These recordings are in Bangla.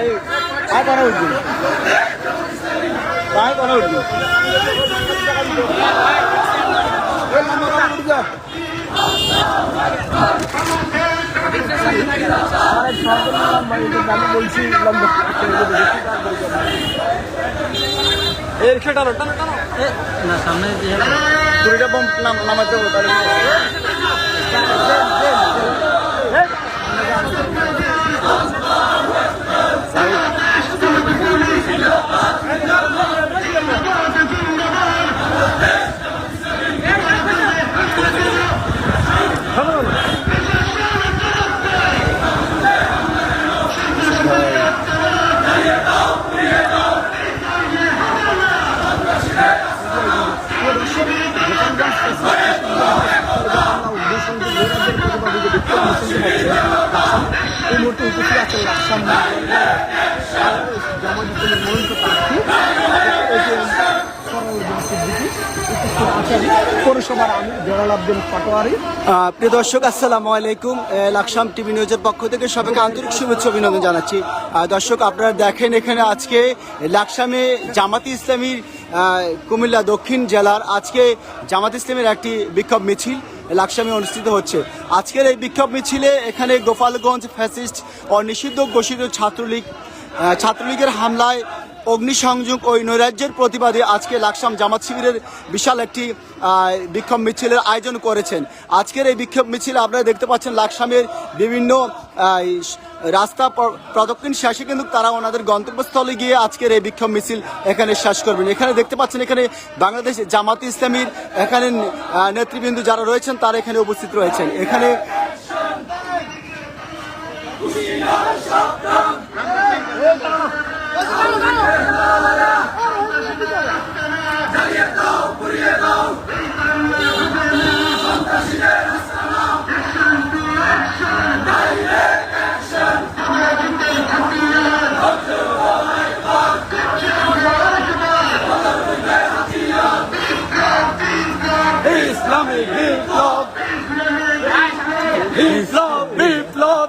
ভাই ভাই করা উঠবি? ভাই করা উঠবি? এর খেয়ে টানো টানো। সামনে কুড়িটা বম নাম- নামাতে হবে তাহলে প্রিয় দর্শক, আসসালামু আলাইকুম। লাকসাম টিভি নিউজের পক্ষ থেকে সবাইকে আন্তরিক শুভেচ্ছা অভিনন্দন জানাচ্ছি। দর্শক, আপনারা দেখেন এখানে আজকে লাকসামে জামাতি ইসলামীর কুমিল্লা দক্ষিণ জেলার আজকে জামাত ইসলামের একটি বিক্ষোভ মিছিল লাকসামে অনুষ্ঠিত হচ্ছে। আজকের এই বিক্ষোভ মিছিলে এখানে গোপালগঞ্জ ফ্যাসিস্ট ও নিষিদ্ধ ঘোষিত ছাত্রলীগ ছাত্রলীগের হামলায় অগ্নিসংযোগ ও নৈরাজ্যের প্রতিবাদে আজকে লাকসাম জামাত শিবিরের বিশাল একটি বিক্ষোভ মিছিলের আয়োজন করেছেন। আজকের এই বিক্ষোভ মিছিলে আপনারা দেখতে পাচ্ছেন লাকসামের বিভিন্ন রাস্তা প্র- প্রদক্ষিণ শেষে কিন্তু তারা ওনাদের গন্তব্যস্থলে গিয়ে আজকের এই বিক্ষোভ মিছিল এখানে শেষ করবেন। এখানে দেখতে পাচ্ছেন এখানে বাংলাদেশ জামাত ইসলামীর এখানে নেতৃবৃন্দ যারা রয়েছেন তারা এখানে উপস্থিত রয়েছেন। এখানে ইসলামিক বিপ্লব বিপ্লব বিপ্লব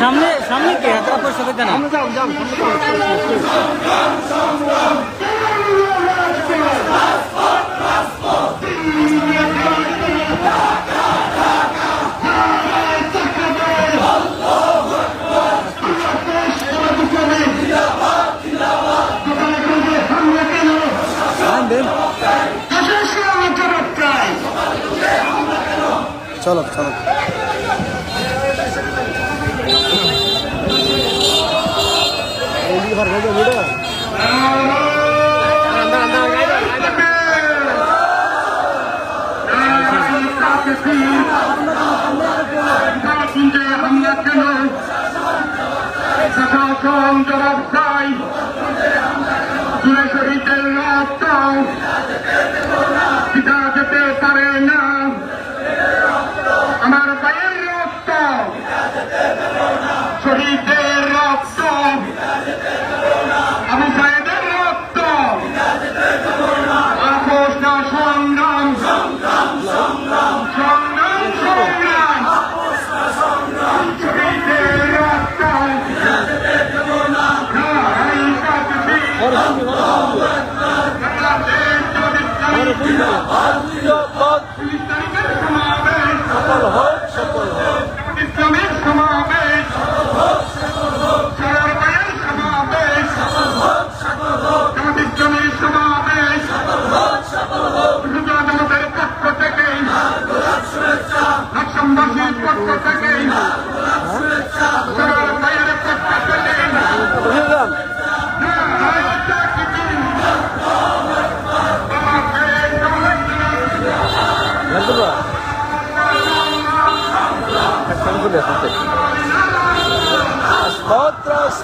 সামনে সামনে কে? হাতের উপর সাথে কেন? সামনে যাও যাও যাও চলো চলো। জবাব চাই শহীদের রক্ত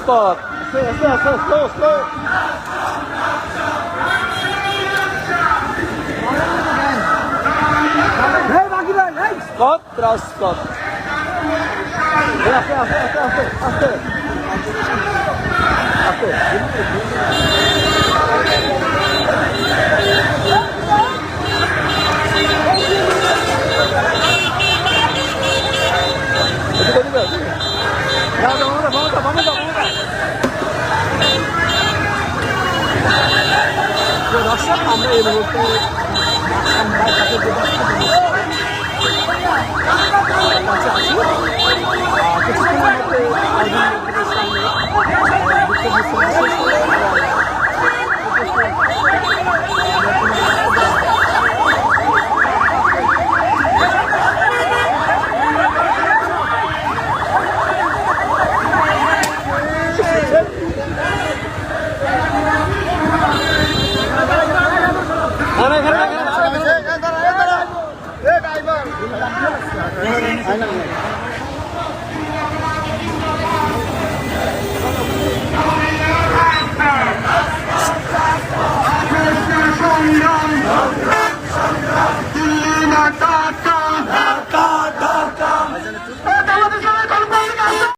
রাজপথ পথ রাজপথ এই আস্তে আস্তে আস্তে আস্তে আস্তে আস্তে এদিকে এদিকে এদিকে। যাও, যাও, বামে যাও, বামে যাও, বামে যাও, বামে যাও। তো আমরা এই মুহূর্তে কিছুক্ষণের মধ্যে আয়োজন মন্দিরের সামনে আহ, বিক্ষোভ মিছিল শেষ হয়ে আবার না, না, এখানে।